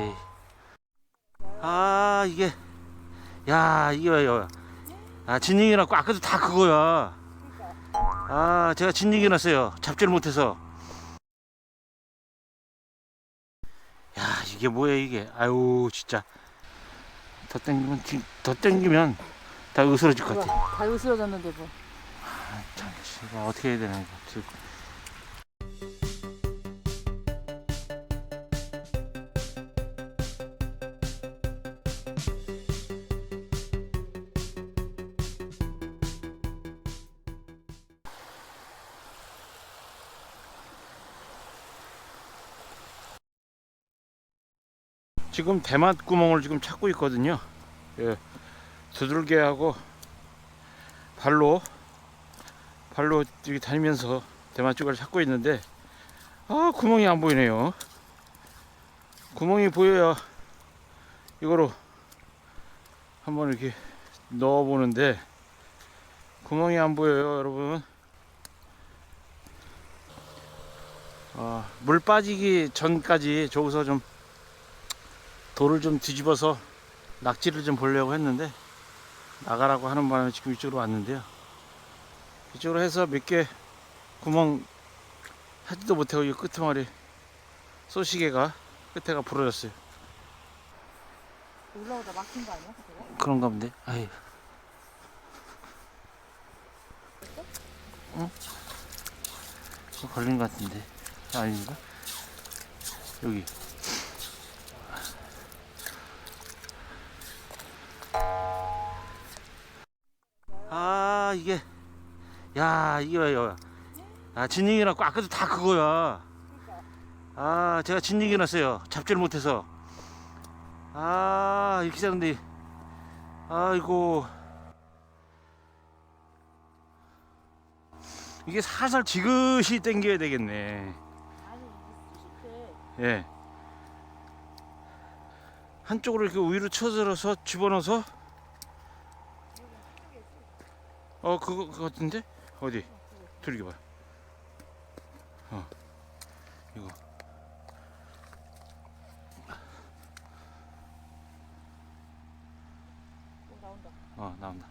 에이. 아 이게 야 이게 왜요? 아 진얘기 났고 아까도 다 그거야. 아 제가 진얘기 났어요. 잡지를 못해서. 야 이게 뭐야 이게? 아유 진짜 더 땡기면 뒤- 더 땡기면 다 으스러질 것 같아. 다 으스러졌는데 뭐. 참, 이거 어떻게 해야 되나 이거. 지금. 지금 대맛 구멍을 지금 찾고 있거든요. 예, 두들개하고 발로 발로 이렇게 다니면서 대만쪽을 찾고 있는데 아 구멍이 안 보이네요 구멍이 보여야 이거로 한번 이렇게 넣어 보는데 구멍이 안 보여요 여러분 아, 물 빠지기 전까지 저기서 좀 돌을 좀 뒤집어서 낙지를 좀 보려고 했는데 나가라고 하는 바람에 지금 이쪽으로 왔는데요 이쪽으로 해서 몇 개 구멍 하지도 못하고 이 끄트머리 쏘시개가 끝에가 부러졌어요. 올라오다 막힌 거 아니야? 그거? 그런가 본데. 아이. 응? 뭐 걸린 것 같은데. 아닌가? 여기. 이게. 야, 이게 왜요? 아, 났고 아까도 다 그거야. 아, 제가 진얘기 났어요. 잡지를 못해서. 아, 이렇게 자는데. 아이고. 이게 살살 지그시 당겨야 되겠네. 예. 한쪽으로 이렇게 위로 쳐들어서 집어넣어서 어 그거 그거 같은데 어디 들이게 봐. 어 이거 또 나온다. 어 나온다.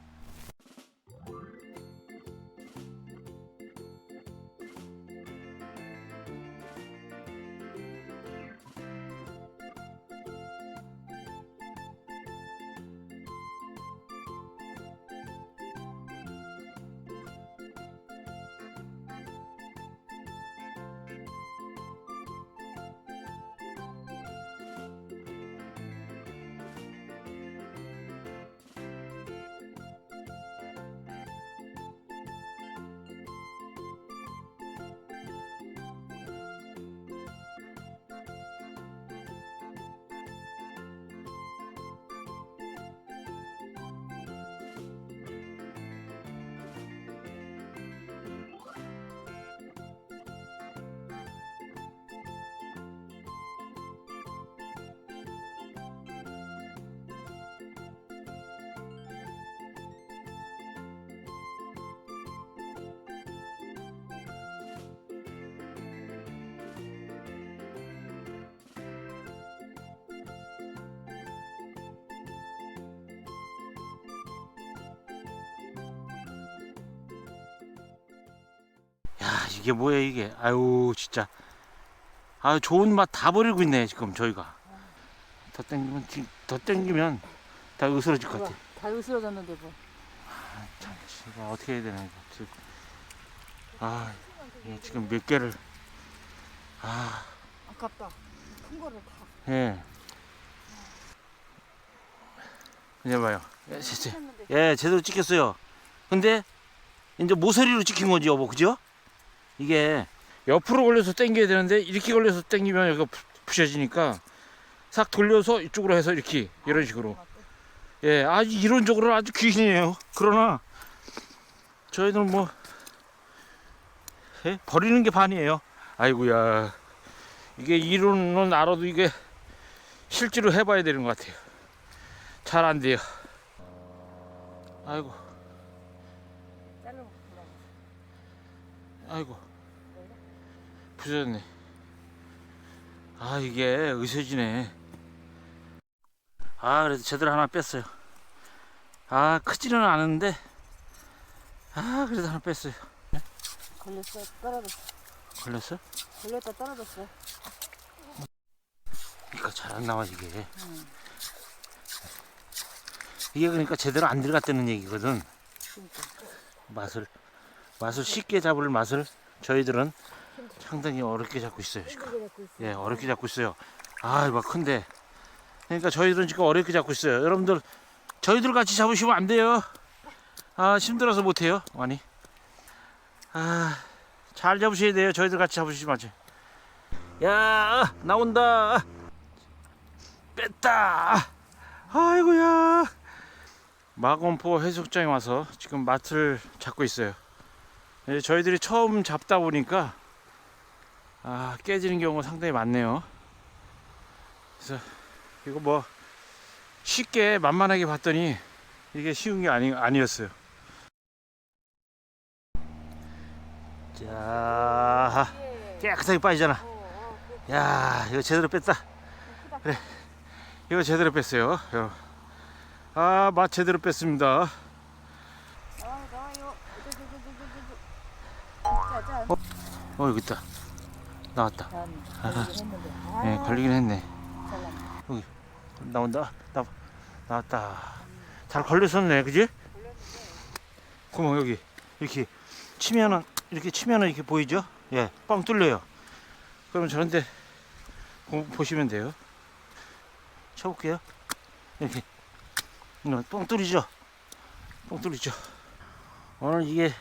야 이게 뭐야 이게 아유 진짜 아 좋은 맛 다 버리고 있네 지금 저희가 더 땡기면 뒤- 더 땡기면 다 으스러질 것 같아 다 으스러졌는데 뭐. 참 이거 어떻게 해야 되나 이거 지금 아 이게 지금 몇 개를 아 아깝다. 큰 거를 다. 예. 이제 봐요. 예, 제, 했는데 예, 제대로 찍혔어요. 근데 이제 모서리로 찍힌 거지, 여보, 그죠? 이게 옆으로 걸려서 당겨야 되는데 이렇게 걸려서 당기면 여기가 부- 부셔지니까 싹 돌려서 이쪽으로 해서 이렇게 이런 식으로. 예, 아주 이론적으로는 아주 귀신이에요. 그러나 저희는 뭐 예? 버리는 게 반이에요. 아이고야. 이게 이론은 알아도 이게 실제로 해봐야 되는 것 같아요. 잘 안 돼요. 아이고, 올라가. 아이고, 부서졌네. 아 이게 의세지네. 아 그래도 제대로 하나 뺐어요 아 크지는 않은데 아 그래도 하나 뺐어요 걸렸어. 떨어졌어. 걸렸어? 걸렸다 떨어졌어. 그러니까 잘 안 나와 이게 응. 이게 그러니까 제대로 안 들어갔다는 얘기거든 그러니까. 맛을 맛을 쉽게 잡을 맛을 저희들은 상당히 어렵게 잡고 있어요 지금. 예 어렵게 잡고 있어요. 아 이거 큰데. 그러니까 저희들은 지금 어렵게 잡고 있어요. 여러분들 저희들 같이 잡으시면 안 돼요. 아 힘들어서 못 해요 많이. 아 잘 잡으셔야 돼요. 저희들 같이 잡으시면 안돼 야 나온다. 뺐다. 아이고야. 마건포 해수욕장에 와서 지금 마트를 잡고 있어요. 예, 저희들이 처음 잡다 보니까 아 깨지는 경우가 상당히 많네요. 그래서 이거 뭐 쉽게 만만하게 봤더니 이게 쉬운 게 아니, 아니었어요. 자 예. 깨끗하게 빠지잖아. 어, 어, 야 이거 제대로 뺐다. 그래 이거 제대로 뺐어요. 아 맛 제대로 뺐습니다 아, 나와요. 자, 자. 어 여기 있다 나왔다. 아, 예 걸리긴 했네 잘났네. 나온다 나, 나왔다 잘 걸렸었네 그지? 구멍 여기 이렇게 치면은 이렇게 치면은 이렇게 보이죠? 예뻥 뚫려요 그러면 저런데 보- 보시면 돼요 쳐볼게요 이렇게 음, 뻥 뚫리죠? 뻥 뚫리죠 오늘 이게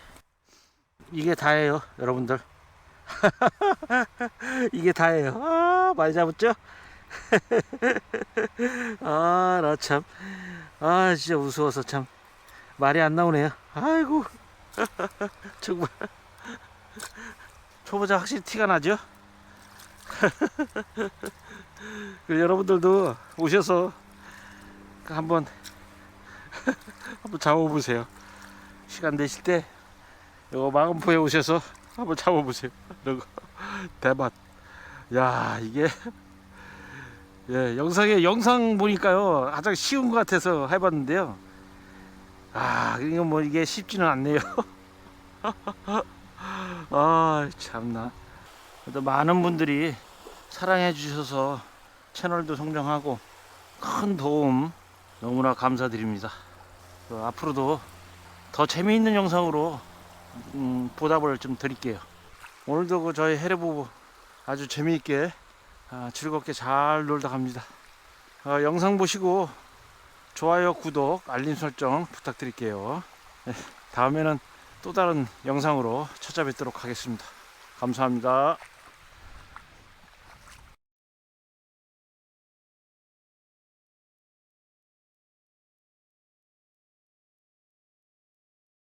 이게 다예요 여러분들 이게 다예요 아 많이 잡았죠? 아, 나 참. 아, 진짜 무서워서 참. 말이 안 나오네요. 아이고. 정말. 초보자 확실히 티가 나죠? 여러분들도 오셔서 한번, 한번 잡아보세요. 시간 되실 때, 요 마음포에 오셔서 한번 잡아보세요. 이런 거. 대박. 야, 이게. 예, 영상에 영상 보니까요 가장 쉬운 것 같아서 해봤는데요. 아, 이거 뭐 이게 쉽지는 않네요. 아, 참나. 그래도 많은 분들이 사랑해 주셔서 채널도 성장하고 큰 도움 너무나 감사드립니다. 그 앞으로도 더 재미있는 영상으로 음, 보답을 좀 드릴게요. 오늘도 그 저희 해례부부 아주 재미있게 아, 즐겁게 잘 놀다 갑니다. 어, 영상 보시고 좋아요, 구독, 알림 설정 부탁드릴게요. 네, 다음에는 또 다른 영상으로 찾아뵙도록 하겠습니다. 감사합니다.